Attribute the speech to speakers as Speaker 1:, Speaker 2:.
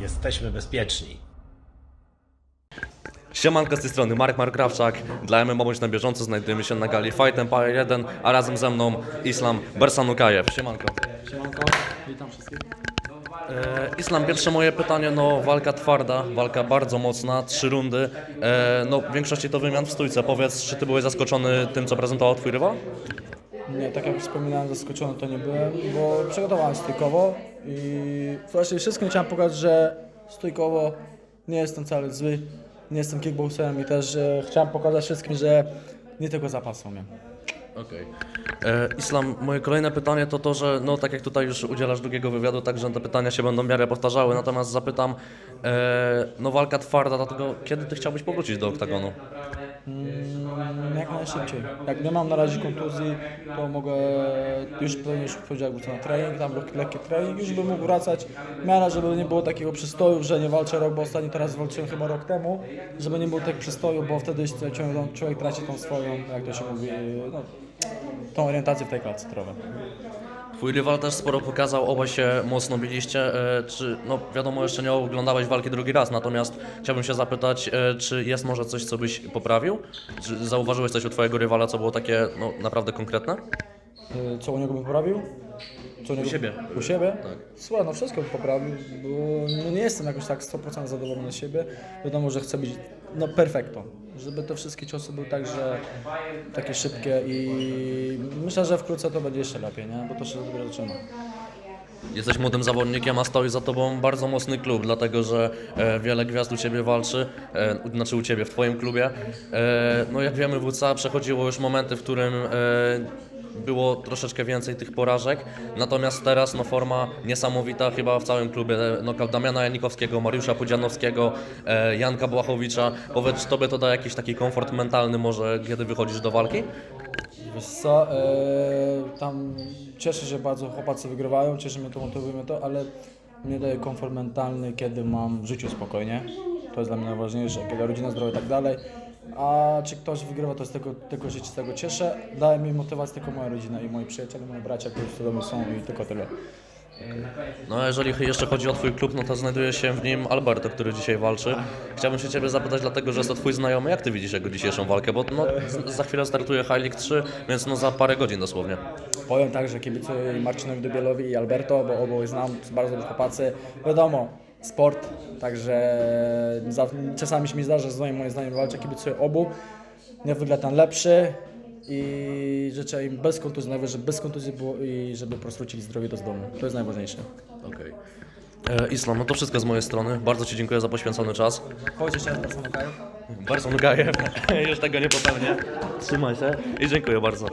Speaker 1: Jesteśmy bezpieczni.
Speaker 2: Siemanko z tej strony Marek Markrawczak. Dla MMA Bądź na bieżąco znajdujemy się na gali Fight Empire 1, a razem ze mną Islam Bersanukajew. Siemanko.
Speaker 3: Siemanko, witam wszystkich.
Speaker 2: E, Islam, pierwsze moje pytanie, no walka twarda, walka bardzo mocna, trzy rundy. E, no w większości to wymian w stójce. Powiedz, czy ty byłeś zaskoczony tym, co prezentował twój rywal?
Speaker 3: Nie, tak jak wspominałem, zaskoczony to nie byłem, bo przygotowałem stójkowo i właśnie wszystkim chciałem pokazać, że stójkowo nie jestem wcale zły, nie jestem kickboxerem i też e, chciałem pokazać wszystkim, że nie tylko zapas umiem.
Speaker 2: Okej. E, Islam, moje kolejne pytanie to to, że no tak jak tutaj już udzielasz długiego wywiadu, także te pytania się będą w miarę powtarzały, natomiast zapytam, e, no walka twarda, dlatego kiedy ty chciałbyś powrócić do oktagonu?
Speaker 3: Jak najszybciej. Jak nie mam na razie kontuzji, to mogę już pewnie już powiedział, jakby co na trening, tam lek- lekki trening, już bym mógł wracać. W miarę, żeby nie było takiego przystoju, że nie walczę rok, bo ostatni teraz walczyłem chyba rok temu, żeby nie było tak przystoju, bo wtedy człowiek, traci tą swoją, jak to się mówi, no, tą orientację w tej klatce zdrowej.
Speaker 2: Twój rywal też sporo pokazał, obaj się mocno biliście. E, czy, no wiadomo, jeszcze nie oglądałeś walki drugi raz, natomiast chciałbym się zapytać, e, czy jest może coś, co byś poprawił? Czy zauważyłeś coś u twojego rywala, co było takie no, naprawdę konkretne?
Speaker 3: Y, Co u niego bym poprawił? Co u,
Speaker 2: siebie.
Speaker 3: U siebie?
Speaker 2: Tak.
Speaker 3: Słuchaj, no wszystko poprawił, bo no nie jestem jakoś tak 100% zadowolony z siebie. Wiadomo, że chcę być no perfekto. Żeby te wszystkie ciosy były tak, że takie szybkie i myślę, że wkrótce to będzie jeszcze lepiej, nie? Bo to się dopiero zaczyna.
Speaker 2: Jesteś młodym zawodnikiem, a stoi za tobą bardzo mocny klub, dlatego że e, wiele gwiazd u ciebie walczy, e, u- znaczy u ciebie w twoim klubie. E, no jak wiemy, WCA przechodziło już momenty, w którym e, było troszeczkę więcej tych porażek, natomiast teraz no forma niesamowita chyba w całym klubie. Knockout Damiana Janikowskiego, Mariusza Pudzianowskiego, e, Janka Błachowicza. Powiedz, tobie to da jakiś taki komfort mentalny może, kiedy wychodzisz do walki?
Speaker 3: Wiesz co, e, tam cieszę się bardzo, chłopacy wygrywają, cieszy mnie to, motywuje mnie to, ale mnie daje komfort mentalny, kiedy mam w życiu spokojnie. To jest dla mnie najważniejsze, kiedy rodzina zdrowa i tak dalej. A czy ktoś wygrywa, to z tego, tego się z tego cieszę. Daje mi motywację tylko moja rodzina i moi przyjaciele, moi bracia, którzy w domu są i tylko tyle.
Speaker 2: No, a jeżeli jeszcze chodzi o Twój klub, no to znajduje się w nim Alberto, który dzisiaj walczy. Chciałbym się Ciebie zapytać, dlatego że jest to Twój znajomy, jak Ty widzisz jego dzisiejszą walkę? Bo no, za chwilę startuje High League 3, więc no za parę godzin dosłownie.
Speaker 3: Powiem tak, że kibicuję Marcinowi Dubielowi i Alberto, bo oboje znam, bardzo dobrzy chłopacy. Wiadomo, sport, także za, czasami się mi zdarza, że moim zdaniem walczę, kibicuję obu. Nie wygląda ten lepszy i życzę im bez kontuzji, najwyżej bez kontuzji było i żeby po prostu wrócili zdrowie do domu. To jest najważniejsze.
Speaker 2: Okej. E, Islam, no to wszystko z mojej strony. Bardzo Ci dziękuję za poświęcony czas.
Speaker 3: Powiedz jeszcze raz bardzo
Speaker 2: Bardzo nugaję, już tego nie popełnię. Trzymaj się i dziękuję bardzo.